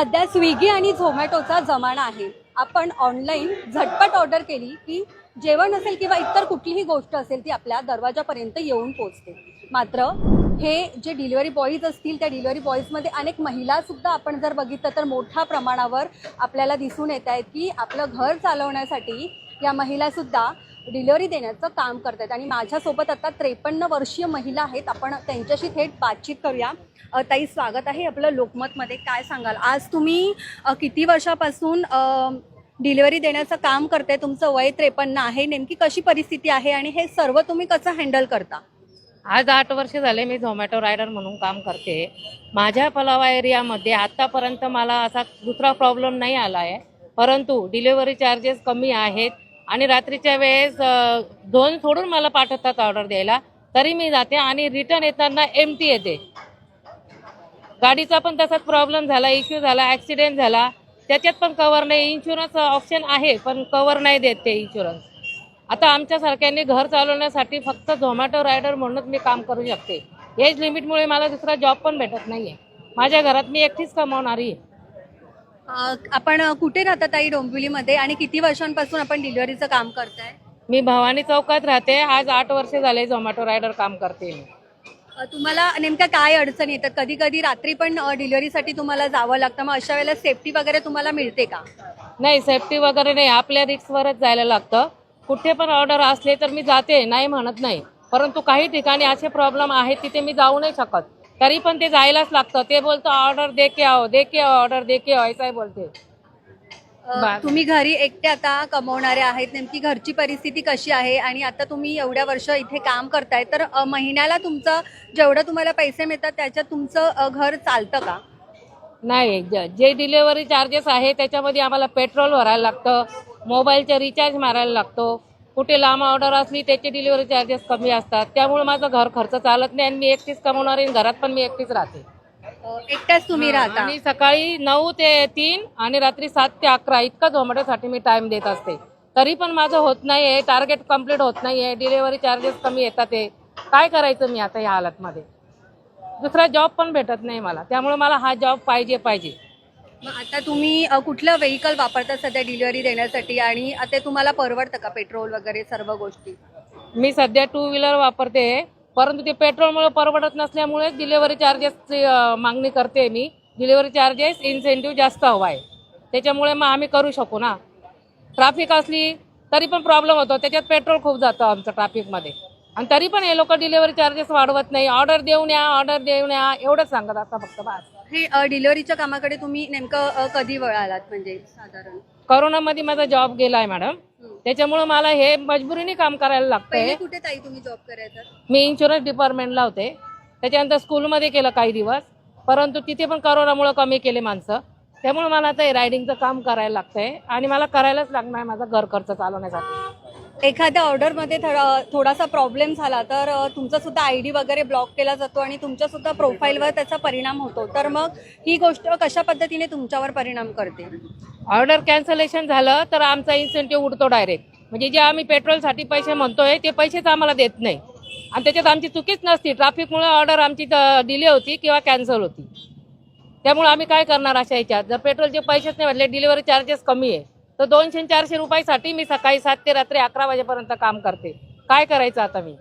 सध्या स्विगी आणि झोमॅटोचा जमाना आहे. आपण ऑनलाईन झटपट ऑर्डर केली की जेवण असेल किंवा इतर कुठलीही गोष्ट असेल ती आपल्या दरवाजापर्यंत येऊन पोहोचते. मात्र हे जे डिलिव्हरी बॉईज असतील त्या डिलिव्हरी बॉईजमध्ये अनेक महिलासुद्धा आपण जर बघितलं तर मोठ्या प्रमाणावर आपल्याला दिसून येत आहेत की आपलं घर चालवण्यासाठी या महिलासुद्धा डिलिव्हरी देण्याचं काम करतात आणि माझ्यासोबत आता त्रेपन्न वर्षीय महिला आहेत. आपण त्यांच्याशी थेट बातचीत करूया. ताई स्वागत आहे आपलं लोकमतमध्ये. काय सांगाल? आज तुम्ही किती वर्षापासून डिलिव्हरी देण्याचं काम करते तुमचं वय त्रेपन्न आहे. नेमकी कशी परिस्थिती आहे? आणि हे सर्व तुम्ही कसं हँडल करता? आज आठ वर्ष झाले मी झोमॅटो रायडर म्हणून काम करते. माझ्या पलावा एरियामध्ये आतापर्यंत मला असा दुसरा प्रॉब्लेम नाही आला आहे परंतु डिलिव्हरी चार्जेस कमी आहेत. आणि रात्रीच्या वेळेस दोन सोडून मला पाठवतात ऑर्डर द्यायला. तरी मी जाते आणि रिटर्न येताना एम टी येते. गाडीचा पण तसाच प्रॉब्लेम झाला इश्यू झाला ॲक्सिडेंट झाला. त्याच्यात पण कवर नाही. इन्शुरन्स ऑप्शन आहे पण कवर नाही देत ते इन्शुरन्स आता आमच्यासारख्यांनी घर चालवण्यासाठी फक्त झोमॅटो रायडर म्हणूनच मी काम करू शकते. एज लिमिटमुळे मला दुसरा जॉब पण भेटत नाहीये. माझ्या घरात मी एकटीच कमावणारी आहे. आपण कुठे राहता ताई डोंबिवलीमध्ये? आणि किती वर्षांपासून आपण डिलिव्हरीचं काम करताय? मी भवानी चौकात राहते. आज आठ वर्ष झाले झोमॅटो रायडर काम करते मी. तुम्हाला नेमक्या काय अडचणी येतात? कधी कधी रात्री पण डिलिव्हरीसाठी तुम्हाला जावं लागतं. मग अशा वेळेला सेफ्टी वगैरे तुम्हाला मिळते का? नाही सेफ्टी वगैरे नाही. आपल्या रिक्सवरच जायला लागतं. कुठे पण ऑर्डर असले तर मी जाते नाही म्हणत नाही. परंतु काही ठिकाणी असे प्रॉब्लेम आहेत तिथे मी जाऊ नाही शकत. तरी पण ते जायलाच लागतं. ते बोलतं ऑर्डर दे के आओ दे के ऑर्डर दे के आओ असंही बोलते. अ, बा- तुम्ही घरी एकटे आता कमवणारे आहेत. नेमकी घरची परिस्थिती कशी आहे? आणि आता तुम्ही एवढ्या वर्ष इथे काम करताय तर अ, महिन्याला तुमचं जेवढं तुम्हाला पैसे मिळतात त्याच्यात तुमचं अ, घर चालतं का? नाही ज- जे डिलेवरी चार्जेस आहे त्याच्यामध्ये आम्हाला पेट्रोल भरायला लागतं मोबाईलचे रिचार्ज मारायला लागतो. कुठे लांब ऑर्डर असली त्याचे डिलिव्हरी चार्जेस कमी असतात. त्यामुळे माझं घर खर्च चालत नाही आणि मी एकटीच कमवणारी आणि घरात पण मी एकटीच राहते. अ, एकट्याच तुम्ही राहता. आणि सकाळी नऊ ते तीन आणि रात्री सात ते अकरा इतका झोमॅटोसाठी मी टाइम देत असते. तरी पण माझं होत नाहीये टार्गेट कंप्लीट होत नाहीये डिलिव्हरी चार्जेस कमी येतात ते. काय करायचं मी आता या हालतमध्ये? दुसरा जॉब पण भेटत नाही मला. त्यामुळे मला हा जॉब पाहिजे पाहिजे. मग आता तुम्ही अ, कुठलं व्हेकल वापरता सध्या डिलिव्हरी देण्यासाठी? आणि ते तुम्हाला परवडतं का पेट्रोल वगैरे सर्व गोष्टी? मी सध्या टू व्हीलर वापरते परंतु ते पेट्रोलमुळे परवडत नसल्यामुळे डिलिव्हरी चार्जेसची मागणी करते मी. डिलिव्हरी चार्जेस इन्सेंटिव्ह जास्त हवा आहे. त्याच्यामुळे मग आम्ही करू शकू ना. ट्राफिक असली तरी पण प्रॉब्लेम होतो. त्याच्यात पेट्रोल खूप जातं आमचं ट्राफिकमध्ये आणि तरी पण हे लोक डिलिव्हरी चार्जेस वाढवत नाही. ऑर्डर देऊन या ऑर्डर देऊन या एवढंच सांगत आता फक्त बस. हे डिलिव्हरीच्या कामाकडे तुम्ही नेमकं अ, कधी वळालात म्हणजे साधारण? करोनामध्ये माझा जॉब गेलाय मॅडम त्याच्यामुळे मला हे मजबुरीने काम करायला लागतंय. पहिले कुठे ताई तुम्ही जॉब करायचा? मी इन्शुरन्स डिपार्टमेंटला होते. त्याच्यानंतर स्कूलमध्ये केलं काही दिवस. परंतु तिथे पण करोनामुळे कमी केले माणसं. त्यामुळे मला आता हे रायडिंगचं काम करायला लागतंय. आणि मला करायलाच लागणार माझा घर खर्च चालवण्यासाठी. एखाद्या ऑर्डरमध्ये थोडा थोडासा प्रॉब्लेम झाला तर तुमचा सुद्धा आय डी वगैरे ब्लॉक केला जातो आणि तुमच्या सुद्धा प्रोफाईलवर त्याचा परिणाम होतो. तर मग ही गोष्ट कशा पद्धतीने तुमच्यावर परिणाम करते? ऑर्डर कॅन्सलेशन झालं तर आमचा इन्सेंटिव्ह उडतो डायरेक्ट. म्हणजे जे आम्ही पेट्रोलसाठी पैसे म्हणतोय ते पैसेच आम्हाला देत नाही. आणि त्याच्यात आमची चुकीच नसती. ट्रॅफिकमुळे ऑर्डर आमची डिले होती किंवा कॅन्सल होती. त्यामुळे आम्ही काय करणार अशा याच्यात जर पेट्रोलचे पैसेच नाही म्हटले डिलिव्हरी चार्जेस कमी आहे. तर दोनशे चारशे रुपयासाठी मी सकाळी सात ते रात्री अकरा वाजेपर्यंत काम करते. काय करायचं आता मी?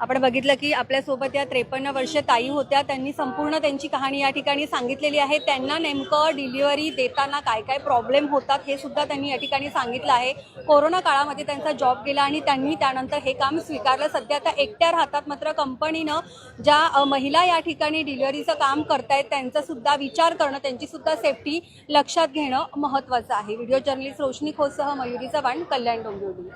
आपण बघितलं की आपल्यासोबत या त्रेपन्न वर्ष ताई होत्या. त्यांनी संपूर्ण त्यांची कहाणी या ठिकाणी सांगितलेली आहे. त्यांना नेमकं डिलिव्हरी देताना काय काय प्रॉब्लेम होतात हे सुद्धा त्यांनी या ठिकाणी सांगितलं आहे. कोरोना काळामध्ये त्यांचा जॉब गेला आणि त्यांनी त्यानंतर हे काम स्वीकारलं. सध्या त्या एकट्या राहतात मात्र कंपनीनं ज्या महिला या ठिकाणी डिलिव्हरीचं काम करतायत त्यांचा सुद्धा विचार करणं त्यांची सुद्धा सेफ्टी लक्षात घेणं महत्त्वाचं आहे. व्हिडिओ जर्नलिस्ट रोशनी खोसह मयुरी चव्हाण कल्याण डोंबिवली.